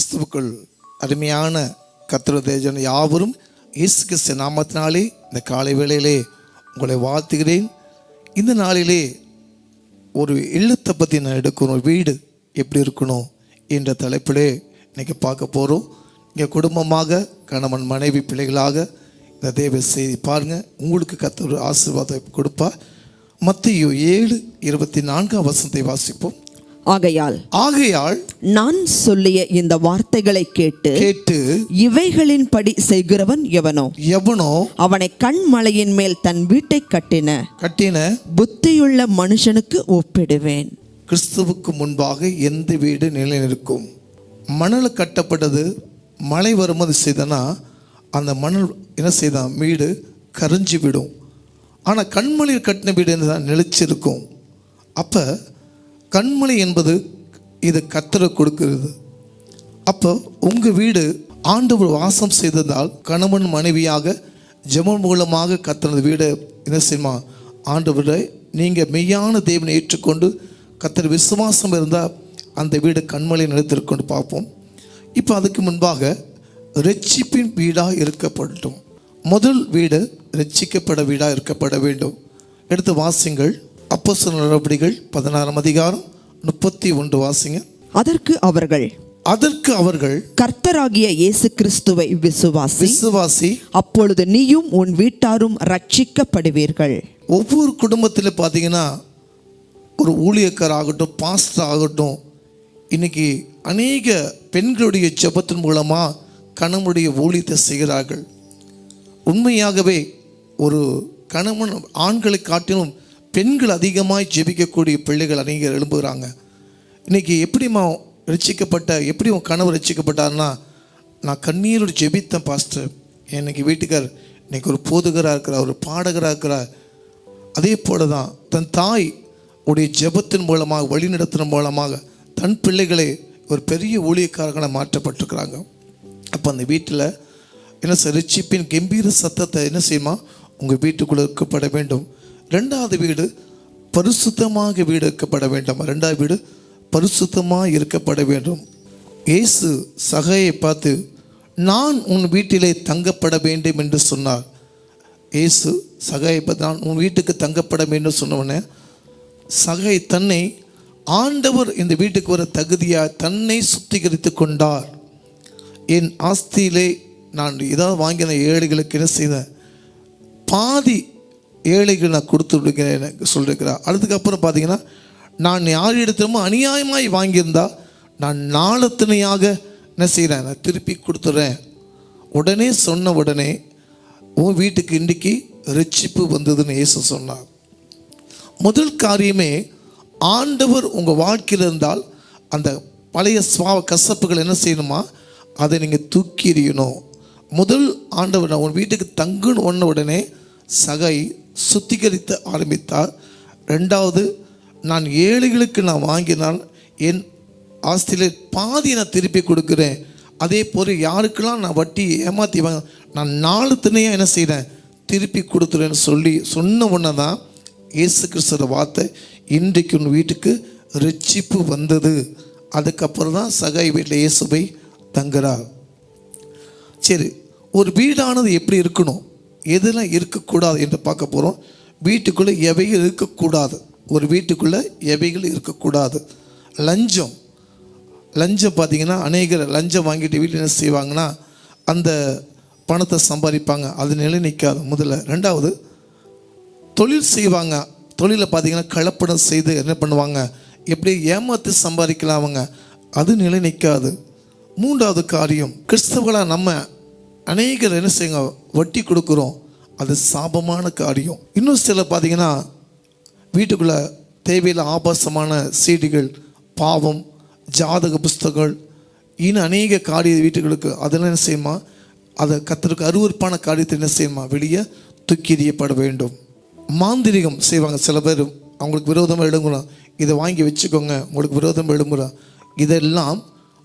கிறிஸ்துவுக்குள் அருமையான கத்திரதேஜன் யாவரும் இயேசு கிறிஸ்து நாமத்தினாலே இந்த காலை வேளையிலே உங்களை வாழ்த்துகிறேன். இந்த நாளிலே ஒரு இல்லத்தை பற்றி நான் எடுக்கணும் வீடு எப்படி இருக்கணும் என்ற தலைப்பிலே இன்றைக்கி பார்க்க போகிறோம் இங்கே குடும்பமாக கணவன் மனைவி பிள்ளைகளாக இந்த தேவ செய்தி பாருங்கள் உங்களுக்கு கத்த ஒரு ஆசீர்வாதம் கொடுப்பா மத்தியோ ஏழு இருபத்தி நான்காம் வசனத்தை வாசிப்போம். ஆகையால் ஆகையால் நான் சொல்லிய இந்த வார்த்தைகளை கேட்டு கேட்டு இவைகளின்படி செய்கிறவன் எவனோ? எவனோ? அவனை கண்மலையின் மேல் தன் வீட்டை கட்டின கட்டின புத்தியுள்ள மனுஷனுக்கு ஒப்பிடுவேன். கிறிஸ்துவுக்கு முன்பாக எந்த வீடு நிலை நிற்கும் மணல் கட்டப்பட்டது மழை வரும்போது செய்தனா அந்த மணல் என்ன செய்தான்? வீடு கரைஞ்சி விடும் ஆனால் கண்மலையில் கட்டின வீடு என்னதான் நிலைச்சிருக்கும். அப்போ கண்மலை என்பது இது கத்தரை கொடுக்கிறது. அப்போ உங்கள் வீடு ஆண்டவர் வாசம் செய்ததால் கணவன் மனைவியாக ஜெபம் மூலமாக கத்தனது வீடு என்ன செய்யுமா? ஆண்டவரை நீங்கள் மெய்யான தேவனை ஏற்றுக்கொண்டு கத்தர் விசுவாசம் இருந்தால் அந்த வீடு கண்மலை நிலைத்திருக்கொண்டு பார்ப்போம். இப்போ அதுக்கு முன்பாக ரட்சிப்பின் வீடாக இருக்கப்படட்டும். முதல் வீடு ரட்சிக்கப்பட வீடாக இருக்கப்பட வேண்டும். எடுத்து வாசிங்கள். அப்போஸ்தலர் நடவடிக்கைகள் பதினாறாம் அதிகாரம் முப்பத்தி ஒன்று வாசிங்க. அதற்கு அவர்கள் அதற்கு அவர்கள் கர்த்தராகிய இயேசு கிறிஸ்துவை விசுவாசி. விசுவாசி. அப்பொழுது நீயும் உன் வீட்டாரும் ரட்சிக்கப்படுவீர்கள் ஒவ்வொரு குடும்பத்தில் பார்த்தீங்கன்னா ஒரு ஊழியக்கார் ஆகட்டும் பாஸ்டர் ஆகட்டும் இன்னைக்கு அநேக பெண்களுடைய ஜெபத்தின் மூலமாக கணவனுடைய ஊழியத்தை செய்கிறார்கள். உண்மையாகவே ஒரு கணவன் ஆண்களை காட்டிலும் பெண்கள் அதிகமாக ஜெபிக்கக்கூடிய பிள்ளைகள் அநேகர் எழும்புகிறாங்க. இன்னைக்கு எப்படிம்மா ரட்சிக்கப்பட்ட எப்படி உன் கணவர் ரசிக்கப்பட்டார்னா நான் கண்ணீரோடு ஜெபித்தேன் பாஸ்டர். இன்னைக்கு வீட்டுக்கார் இன்றைக்கி ஒரு போதுகராக இருக்கிறார் ஒரு பாடகராக இருக்கிறார். அதே போல தான் தன் தாய் உடைய ஜெபத்தின் மூலமாக வழிநடத்தின் மூலமாக தன் பிள்ளைகளை ஒரு பெரிய ஊழியக்காரர்களாக மாற்றப்பட்டிருக்கிறாங்க. அப்போ அந்த வீட்டில் என்ன சார் ரிச்சிப்பின் கம்பீர சத்தத்தை என்ன செய்யுமா? உங்கள் வீட்டுக்குள்ளே இருக்கப்பட வேண்டும். ரெண்டாவது வீடு பரிசுத்தமாக வீடு இருக்கப்பட வேண்டும். ரெண்டாவது வீடு பரிசுத்தமாக இருக்கப்பட வேண்டும். இயேசு சகையை பார்த்து நான் உன் வீட்டிலே தங்கப்பட வேண்டும் என்று சொன்னார். இயேசு சகையை பார்த்து நான் உன் வீட்டுக்கு தங்கப்பட வேண்டும் சொன்னவனே சகை தன்னை ஆண்டவர் இந்த வீட்டுக்கு வர தகுதியாக தன்னை சுத்திகரித்து கொண்டார். என் ஆஸ்தியிலே நான் ஏதாவது வாங்கின ஏழைகளுக்கு என்ன செய்தேன்? பாதி ஏழைகள் நான் கொடுத்து விடுகிறேன் சொல்லியிருக்கிறார் அதுக்கப்புறம் பார்த்தீங்கன்னா நான் யாரிடத்திலுமோ அநியாயமாய் வாங்கியிருந்தா நான் நாளத்தினையாக என்ன செய்கிறேன்? நான் திருப்பி கொடுத்துட்றேன். உடனே சொன்ன உடனே உன் வீட்டுக்கு இன்றைக்கி ரட்சிப்பு வந்ததுன்னு இயேசு சொன்னார். முதல் காரியமே ஆண்டவர் உங்கள் வாழ்க்கையில் இருந்தால் அந்த பழைய சுவாவ கசப்புகள் என்ன செய்யணுமா? அதை நீங்கள் தூக்கி எறியணும். முதல் ஆண்டவர் நான் உன் வீட்டுக்கு தங்குன்னு ஒன்ன உடனே சகை சுத்திகரித்து ஆரம்பித்தார். ரெண்டாவது நான் ஏழைகளுக்கு நான் வாங்கினால் என் ஆஸ்தியிலே பாதி நான் திருப்பி கொடுக்குறேன். அதே போல் யாருக்கெல்லாம் நான் வட்டி ஏமாற்றி வாங்க நான் நாலு திணையாக என்ன செய்கிறேன் திருப்பி கொடுத்துறேன்னு சொல்லி சொன்ன உடனே தான் இயேசு கிறிஸ்துவோட வார்த்தை இன்றைக்கு உன் வீட்டுக்கு ரிச்சிப்பு வந்தது. அதுக்கப்புறம் தான் சகை வீட்டில் இயேசுவை தங்குறார். சரி ஒரு வீடானது எப்படி இருக்கணும்? எதெல்லாம் இருக்கக்கூடாது என்று பார்க்க போகிறோம் வீட்டுக்குள்ளே எவைகள் இருக்கக்கூடாது? ஒரு வீட்டுக்குள்ளே எவைகள் இருக்கக்கூடாது? லஞ்சம். லஞ்சம் பார்த்தீங்கன்னா அநேகர் லஞ்சம் வாங்கிட்டு வீட்டில் என்ன செய்வாங்கன்னா அந்த பணத்தை சம்பாதிப்பாங்க. அது நிலை நிற்காது முதல்ல. ரெண்டாவது தொழில் செய்வாங்க. தொழிலில் பார்த்தீங்கன்னா கலப்படம் செய்து என்ன பண்ணுவாங்க? எப்படி ஏமாற்றி சம்பாதிக்கலாம் அவங்க. அது நிலை நிற்காது மூன்றாவது காரியம் கிறிஸ்தவர்களாக நம்ம அநேகர் என்ன செய்யுங்க? வட்டி கொடுக்குறோம். அது சாபமான காரியம். இன்னும் சில பார்த்தீங்கன்னா வீட்டுக்குள்ளே தேவையில்லை ஆபாசமான சீடிகள் பாவம் ஜாதக புஸ்தகங்கள் இன்னும் அநேக காரிய வீட்டுகளுக்கு அதெல்லாம் என்ன செய்யுமா? அதை கத்தருக்கு அருவறுப்பான காரியத்தை என்ன செய்யுமா? வெளியே தூக்கி எறியப்பட வேண்டும். மாந்திரிகம் செய்வாங்க சில பேர். அவங்களுக்கு விரோதமாக எழுங்குறோம் இதை வாங்கி வச்சுக்கோங்க. உங்களுக்கு விரோதமாக எழுங்குறோம் இதெல்லாம்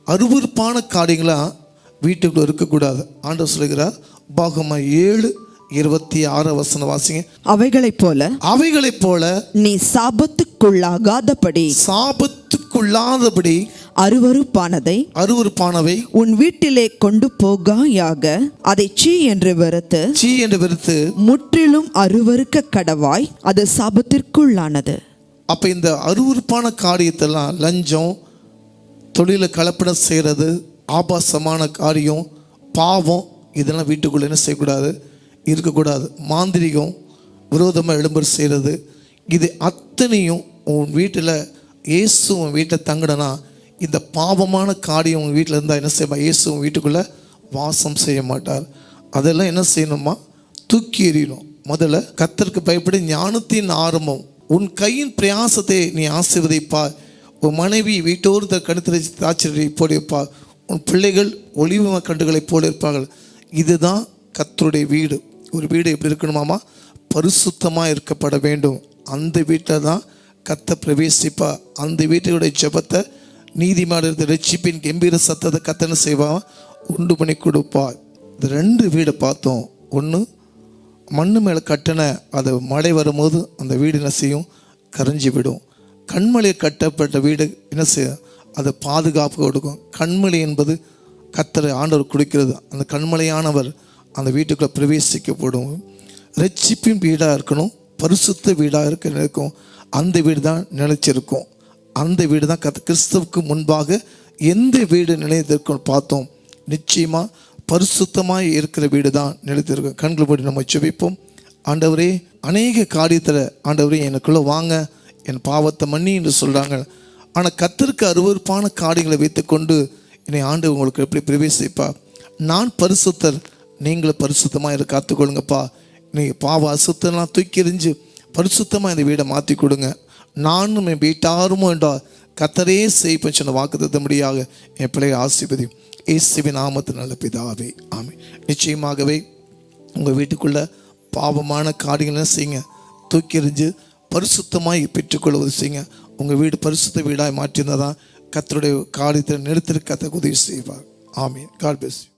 அருவருப்பான காரியங்களாக வீட்டுக்குள்ள இருக்கக்கூடாது. ஆண்டவர் சொல்லுகிறார் பாகமா ஏழு இருபத்தி ஆறு வசனம் வாசிங்க. அவைகளைப் போல அவைகளைப் போல நீ சாபத்துக்குள்ளாகாதபடி சாபத்துக்குள்ளாதபடி அருவருப்பானதை அருவருப்பானவை உன் வீட்டிலே கொண்டு போகாயாக அதை சீ என்று வெறுத்து சீ என்று வெறுத்து முற்றிலும் அருவருக்க கடவாய் அது சாபத்திற்குள்ளானது. அப்போ இந்த அருவருப்பான காரியத்தெல்லாம் லஞ்சம் தொழில கலப்படம் செய்கிறது ஆபாசமான காரியம் பாவம் இதெல்லாம் வீட்டுக்குள்ளே என்ன செய்யக்கூடாது? இருக்கக்கூடாது. மாந்திரிகம் விரோதமாக எழும்பல் செய்கிறது இது அத்தனையும் உன் வீட்டில் இயேசு உன் வீட்டில் தங்கிடனா இந்த பாவமான காரியம் உன் வீட்டில் இருந்தால் என்ன செய்வா இயேசு உன் வீட்டுக்குள்ளே வாசம் செய்ய மாட்டார். அதெல்லாம் என்ன செய்யணுமா தூக்கி எறியணும். முதல்ல கத்தருக்கு பயப்படி ஞானத்தின் ஆரம்பம். உன் கையின் பிரயாசத்தை நீ ஆசிர்வதிப்பா உன் மனைவி வீட்டோடு கழுத்தில் தாட்சியை போடிப்பா உன் பிள்ளைகள் ஒளிவு கண்டுகளைப் போல இருப்பார்கள். இதுதான் கத்தருடைய வீடு. ஒரு வீடு எப்படி இருக்கணுமாமா பரிசுத்தமாக இருக்கப்பட வேண்டும். அந்த வீட்டில் தான் கத்த பிரவேசிப்பா அந்த வீட்டுடைய ஜபத்தை நீதிமான ரட்சிப்பின் கம்பீர சத்தத்தை கத்தனை செய்வா உண்டு பண்ணி கொடுப்பா இந்த ரெண்டு வீடை பார்த்தோம். ஒன்று மண்ணு மேலே கட்டின அது மழை வரும்போது அந்த வீடு என்ன செய்யும்? கரைஞ்சி விடும். கண்மலையை கட்டப்பட்ட வீடு என்ன செய்யும்? அது பாதுகாப்பு கொடுக்கும். கண்மலை என்பது கத்தரை ஆண்டவர் கொடுக்கிறது. அந்த கண்மலையானவர் அந்த வீட்டுக்குள்ளே பிரவேசிக்கப்படும். ரட்சிப்பின் வீடாக இருக்கணும். பரிசுத்த வீடாக இருக்க இருக்கும் அந்த வீடு தான் நிலைச்சிருக்கும் அந்த வீடு தான் கத் கிறிஸ்துவுக்கு முன்பாக எந்த வீடு நிலைத்திருக்கும் பார்த்தோம். நிச்சயமாக பரிசுத்தமாக இருக்கிற வீடு தான் நிலைத்திருக்கும். கண்கள் படி நம்ம செபிப்போம் ஆண்டவரே அநேக காரியத்தில் ஆண்டவரே எனக்குள்ளே வாங்க. என் பாவத்தை மன்னி என்று சொல்கிறாங்க ஆனால் கத்தருக்கு அருவருப்பான காரியங்களை வைத்துக்கொண்டு என்னை ஆண்டு உங்களுக்கு எப்படி பிரவேசிப்பா நான் பரிசுத்தர் நீங்களும் பரிசுத்தமாக இதை காத்துக்கொள்ளுங்கப்பா. நீங்கள் பாவ அசுத்தம்லாம் தூக்கி எறிஞ்சு பரிசுத்தமாக இந்த வீடை மாற்றி கொடுங்க. நானும் என் வீட்டாருமோ என்றால் கத்தரே செய்ப்பேன் சொன்ன வாக்குத்தத்தபடியாக என் பிள்ளைய ஆசிபதி இயேசுவின் நாமத்து நல்ல பிதாவே. ஆமே நிச்சயமாகவே உங்கள் வீட்டுக்குள்ளே பாவமான காரியங்கள்லாம் செய்யுங்க. தூக்கி எறிஞ்சு பரிசுத்தமாய் பெற்றுக்கொள்வது செய்யுங்க. உங்கள் வீடு பரிசுத்த வீடாய் மாற்றியிருந்தால் தான் கத்தருடைய காரியத்தை நிறுத்திருக்க கத்த உதவி செய்வார். ஆமீன். God bless